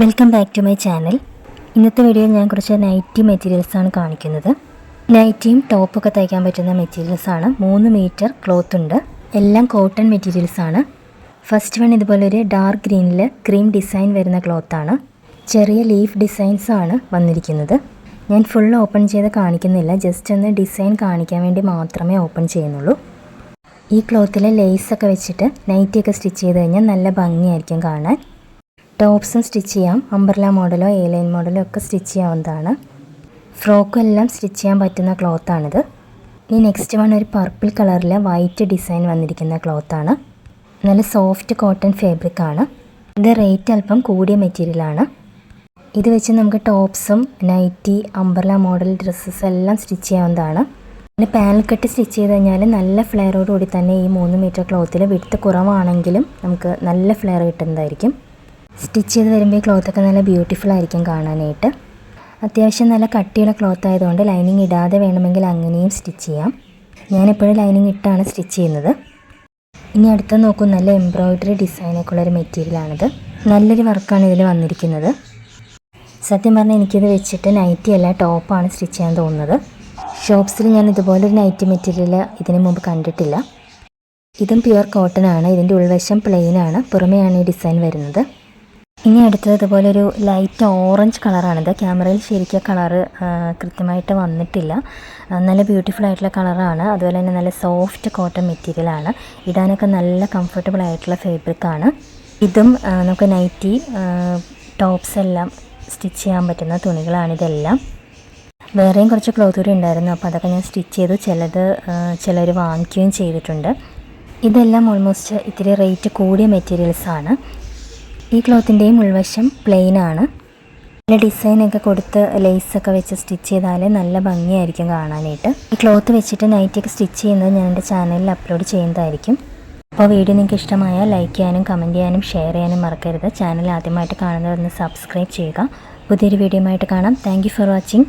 Welcome back to my channel ഇന്നത്തെ വീഡിയോയിൽ ഞാൻ കുറച്ച് നൈറ്റി മെറ്റീരിയൽസാണ് കാണിക്കുന്നത്. നൈറ്റിയും ടോപ്പൊക്കെ തയ്ക്കാൻ പറ്റുന്ന മെറ്റീരിയൽസാണ് മൂന്ന് മീറ്റർ ക്ലോത്ത് ഉണ്ട്. എല്ലാം കോട്ടൺ മെറ്റീരിയൽസാണ് ഫസ്റ്റ് വൺ ഇതുപോലൊരു ഡാർക്ക് ഗ്രീനിൽ ക്രീം ഡിസൈൻ വരുന്ന ക്ലോത്താണ് ചെറിയ ലീഫ് ഡിസൈൻസാണ് വന്നിരിക്കുന്നത്. ഞാൻ ഫുൾ ഓപ്പൺ ചെയ്ത് കാണിക്കുന്നില്ല. ജസ്റ്റ് ഒന്ന് ഡിസൈൻ കാണിക്കാൻ വേണ്ടി മാത്രമേ ഓപ്പൺ ചെയ്യുന്നുള്ളൂ. ഈ ക്ലോത്തിൽ ലേസൊക്കെ വെച്ചിട്ട് നൈറ്റിയൊക്കെ സ്റ്റിച്ച് ചെയ്ത് കഴിഞ്ഞാൽ നല്ല ഭംഗിയായിരിക്കും കാണാൻ. ടോപ്സും സ്റ്റിച്ച് ചെയ്യാം. അംബർല മോഡലോ എ ലൈൻ മോഡലോ ഒക്കെ സ്റ്റിച്ച് ചെയ്യാവുന്നതാണ്. ഫ്രോക്കും എല്ലാം സ്റ്റിച്ച് ചെയ്യാൻ പറ്റുന്ന ക്ലോത്താണിത്. ഇനി നെക്സ്റ്റ് വൺ ഒരു പർപ്പിൾ കളറിൽ വൈറ്റ് ഡിസൈൻ വന്നിരിക്കുന്ന ക്ലോത്താണ്. നല്ല സോഫ്റ്റ് കോട്ടൺ ഫാബ്രിക് ആണ്. ഇത് റേറ്റ് അല്പം കൂടിയ മെറ്റീരിയലാണ് ഇത് വെച്ച് നമുക്ക് ടോപ്സും നൈറ്റി അംബർല മോഡൽ ഡ്രസ്സസ് എല്ലാം സ്റ്റിച്ച് ചെയ്യാവുന്നതാണ്. പിന്നെ പാനൽ കട്ട് സ്റ്റിച്ച് ചെയ്ത് കഴിഞ്ഞാൽ നല്ല ഫ്ലെയറോടുകൂടി തന്നെ ഈ മൂന്ന് മീറ്റർ ക്ലോത്തിൽ വിടുത്ത് കുറവാണെങ്കിലും നമുക്ക് നല്ല ഫ്ലെയർ കിട്ടുന്നതായിരിക്കും. സ്റ്റിച്ച് ചെയ്ത് വരുമ്പോൾ ഈ ക്ലോത്തൊക്കെ നല്ല ബ്യൂട്ടിഫുൾ ആയിരിക്കും കാണാനായിട്ട്. അത്യാവശ്യം നല്ല കട്ടിയുള്ള ക്ലോത്ത് ആയതുകൊണ്ട് ലൈനിങ് ഇടാതെ വേണമെങ്കിൽ അങ്ങനെയും സ്റ്റിച്ച് ചെയ്യാം. ഞാനെപ്പോഴും ലൈനിങ് ഇട്ടാണ് സ്റ്റിച്ച് ചെയ്യുന്നത്. ഇനി അടുത്ത നോക്കും നല്ല എംബ്രോയിഡറി ഡിസൈനൊക്കെ ഉള്ളൊരു മെറ്റീരിയലാണിത് നല്ലൊരു വർക്കാണ് ഇതിൽ വന്നിരിക്കുന്നത്. സത്യം പറഞ്ഞാൽ എനിക്കിത് വെച്ചിട്ട് നൈറ്റി അല്ല ടോപ്പാണ് സ്റ്റിച്ച് ചെയ്യാൻ തോന്നുന്നത്. ഷോപ്സിൽ ഞാൻ ഇതുപോലൊരു നൈറ്റി മെറ്റീരിയൽ ഇതിനു മുമ്പ് കണ്ടിട്ടില്ല. ഇതും പ്യുവർ കോട്ടൺ ആണ് ഇതിന്റെ ഉൾവശം പ്ലെയിനാണ് പുറമെയാണ് ഈ ഡിസൈൻ വരുന്നത്. ഇനി അടുത്തത് ഇതുപോലെ ഒരു ലൈറ്റ് ഓറഞ്ച് കളറാണിത് ക്യാമറയിൽ ശരിക്കും കളറ് കൃത്യമായിട്ട് വന്നിട്ടില്ല. നല്ല ബ്യൂട്ടിഫുൾ ആയിട്ടുള്ള കളറാണ് അതുപോലെ തന്നെ നല്ല സോഫ്റ്റ് കോട്ടൺ മെറ്റീരിയലാണ് ഇടാനൊക്കെ നല്ല കംഫർട്ടബിൾ ആയിട്ടുള്ള ഫാബ്രിക്കാണ് ഇതും നമുക്ക് നൈറ്റി ടോപ്സ് എല്ലാം സ്റ്റിച്ച് ചെയ്യാൻ പറ്റുന്ന തുണികളാണിതെല്ലാം വേറെയും കുറച്ച് ക്ലോത്ത് കൂടി ഉണ്ടായിരുന്നു. അപ്പോൾ അതൊക്കെ ഞാൻ സ്റ്റിച്ച് ചെയ്തു. ചിലത് ചിലർ വാങ്ങിക്കുകയും ചെയ്തിട്ടുണ്ട്. ഇതെല്ലാം ഓൾമോസ്റ്റ് ഇത്തിരി റേറ്റ് കൂടിയ മെറ്റീരിയൽസാണ് ഈ ക്ലോത്തിന്റെയും ഉൾവശം പ്ലെയിൻ ആണ് നല്ല ഡിസൈനൊക്കെ കൊടുത്ത് ലേസൊക്കെ വെച്ച് സ്റ്റിച്ച് ചെയ്താൽ നല്ല ഭംഗിയായിരിക്കും കാണാനായിട്ട്. ഈ ക്ലോത്ത് വെച്ചിട്ട് നൈറ്റൊക്കെ സ്റ്റിച്ച് ചെയ്യുന്നത് ഞാൻ എന്റെ ചാനലിൽ അപ്ലോഡ് ചെയ്യുന്നതായിരിക്കും. അപ്പോൾ വീഡിയോ നിങ്ങൾക്ക് ഇഷ്ടമായ ലൈക്ക് ചെയ്യാനും കമന്റ് ചെയ്യാനും ഷെയർ ചെയ്യാനും മറക്കരുത്. ചാനൽ ആദ്യമായിട്ട് കാണുന്നവരൊന്ന് സബ്സ്ക്രൈബ് ചെയ്യുക. പുതിയൊരു വീഡിയോ ആയിട്ട് കാണാം. Thank for watching.